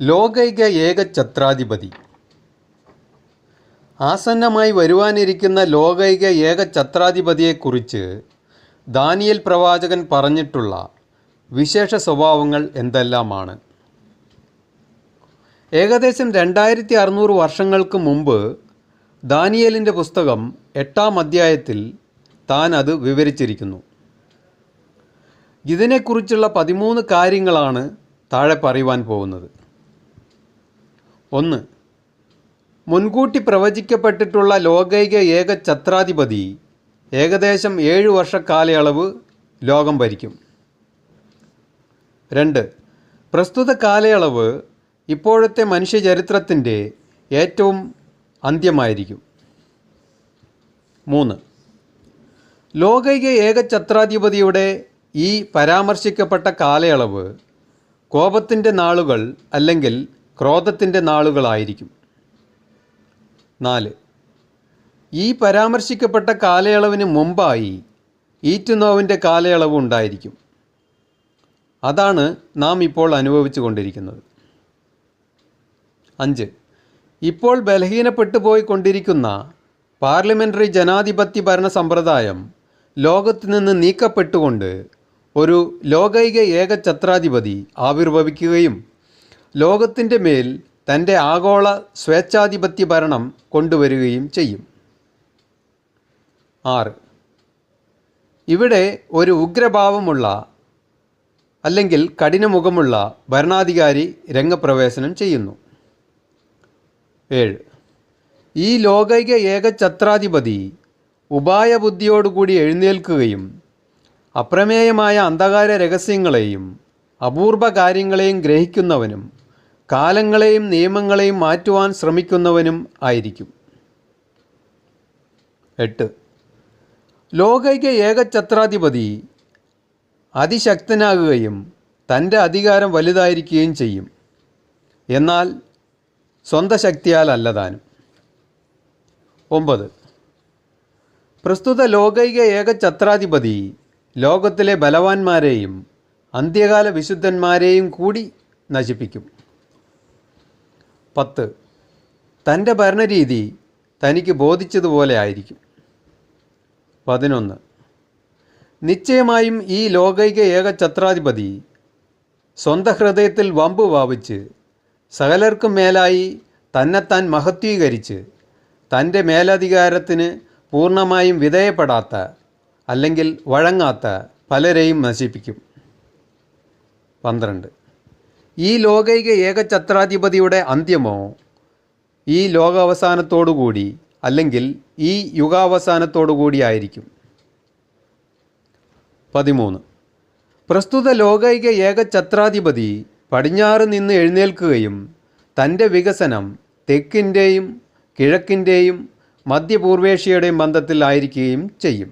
ലോകൈക ഏക ഛത്രാധിപതി. ആസന്നമായി വരുവാനിരിക്കുന്ന ലോകൈക ഏക ഛത്രാധിപതിയെക്കുറിച്ച് ദാനിയൽ പ്രവാചകൻ പറഞ്ഞിട്ടുള്ള വിശേഷ സ്വഭാവങ്ങൾ എന്തെല്ലാമാണ്? ഏകദേശം രണ്ടായിരത്തി അറുന്നൂറ് വർഷങ്ങൾക്ക് മുമ്പ് ദാനിയലിന്റെ പുസ്തകം എട്ടാം അധ്യായത്തിൽ താൻ അത് വിവരിച്ചിരിക്കുന്നു. ഇതിനെക്കുറിച്ചുള്ള പതിമൂന്ന് കാര്യങ്ങളാണ് താഴെ പറയുവാൻ പോകുന്നത്. ഒന്ന്. മുൻകൂട്ടി പ്രവചിക്കപ്പെട്ടിട്ടുള്ള ലോകൈക ഏക ഛത്രാധിപതി ഏകദേശം ഏഴ് വർഷ കാലയളവ് ലോകം ഭരിക്കും. രണ്ട്. പ്രസ്തുത കാലയളവ് ഇപ്പോഴത്തെ മനുഷ്യചരിത്രത്തിന്റെ ഏറ്റവും അന്ത്യമായിരിക്കും. മൂന്ന്. ലോകൈക ഏക ഛത്രാധിപതിയുടെ ഈ പരാമർശിക്കപ്പെട്ട കാലയളവ് കോപത്തിന്റെ നാളുകൾ അല്ലെങ്കിൽ ക്രോധത്തിന്റെ നാളുകളായിരിക്കും. നാല്. ഈ പരാമർശിക്കപ്പെട്ട കാലയളവിന് മുമ്പായി ഈറ്റുനോവിന്റെ കാലയളവ് ഉണ്ടായിരിക്കും. അതാണ് നാം ഇപ്പോൾ അനുഭവിച്ചു കൊണ്ടിരിക്കുന്നത്. അഞ്ച്. ഇപ്പോൾ ബലഹീനപ്പെട്ടു പോയിക്കൊണ്ടിരിക്കുന്ന പാർലമെന്ററി ജനാധിപത്യ ഭരണ സമ്പ്രദായം ലോകത്ത് നിന്ന് നീക്കപ്പെട്ടുകൊണ്ട് ഒരു ലോകൈക ഏകഛത്രാധിപതി ആവിർഭവിക്കുകയും ലോകത്തിന്റെ മേൽ തന്റെ ആഗോള സ്വേച്ഛാധിപത്യ ഭരണം കൊണ്ടുവരികയും ചെയ്യും. ആറ്. ഇവിടെ ഒരു ഉഗ്രഭാവമുള്ള അല്ലെങ്കിൽ കഠിനമുഖമുള്ള ഭരണാധികാരി രംഗപ്രവേശനം ചെയ്യുന്നു. ഏഴ്. ഈ ലോകൈക ഏകഛത്രാധിപതി ഉപായബുദ്ധിയോടുകൂടി എഴുന്നേൽക്കുകയും അപ്രമേയമായ അന്ധകാര രഹസ്യങ്ങളെയും അപൂർവ കാര്യങ്ങളെയും ഗ്രഹിക്കുന്നവനും കാലങ്ങളെയും നിയമങ്ങളെയും മാറ്റുവാൻ ശ്രമിക്കുന്നവനും ആയിരിക്കും. എട്ട്. ലോകൈക ഏകഛത്രാധിപതി അതിശക്തനാകുകയും തന്റെ അധികാരം വലുതായിരിക്കുകയും ചെയ്യും. എന്നാൽ സ്വന്തം ശക്തിയാൽ അല്ലതാനും ഒമ്പത്. പ്രസ്തുത ലോകൈക ഏകഛത്രാധിപതി ലോകത്തിലെ ബലവാന്മാരെയും അന്ത്യകാല വിശുദ്ധന്മാരെയും കൂടി നശിപ്പിക്കും. പത്ത്. തന്റെ ഭരണരീതി തനിക്ക് ബോധിച്ചതുപോലെ ആയിരിക്കും. പതിനൊന്ന്. നിശ്ചയമായും ഈ ലോകൈക ഏക ഛത്രാധിപതി സ്വന്തം ഹൃദയത്തിൽ വമ്പ് വാവിച്ച് സകലർക്കും മേലായി തന്നെത്താൻ മഹത്വീകരിച്ച് തന്റെ മേലധികാരത്തിന് പൂർണമായും വിധേയപ്പെടാത്ത അല്ലെങ്കിൽ വഴങ്ങാത്ത പലരെയും നശിപ്പിക്കും. പന്ത്രണ്ട്. ഈ ലോകൈക ഏകഛത്രാധിപതിയുടെ അന്ത്യമോ ഈ ലോകാവസാനത്തോടുകൂടി അല്ലെങ്കിൽ ഈ യുഗാവസാനത്തോടുകൂടി ആയിരിക്കും. പതിമൂന്ന്. പ്രസ്തുത ലോകൈക ഏകഛത്രാധിപതി പടിഞ്ഞാറ് നിന്ന് എഴുന്നേൽക്കുകയും തന്റെ വികസനം തെക്കിന്റെയും കിഴക്കിന്റെയും മധ്യപൂർവേഷ്യയുടെയും ബന്ധത്തിലായിരിക്കുകയും ചെയ്യും.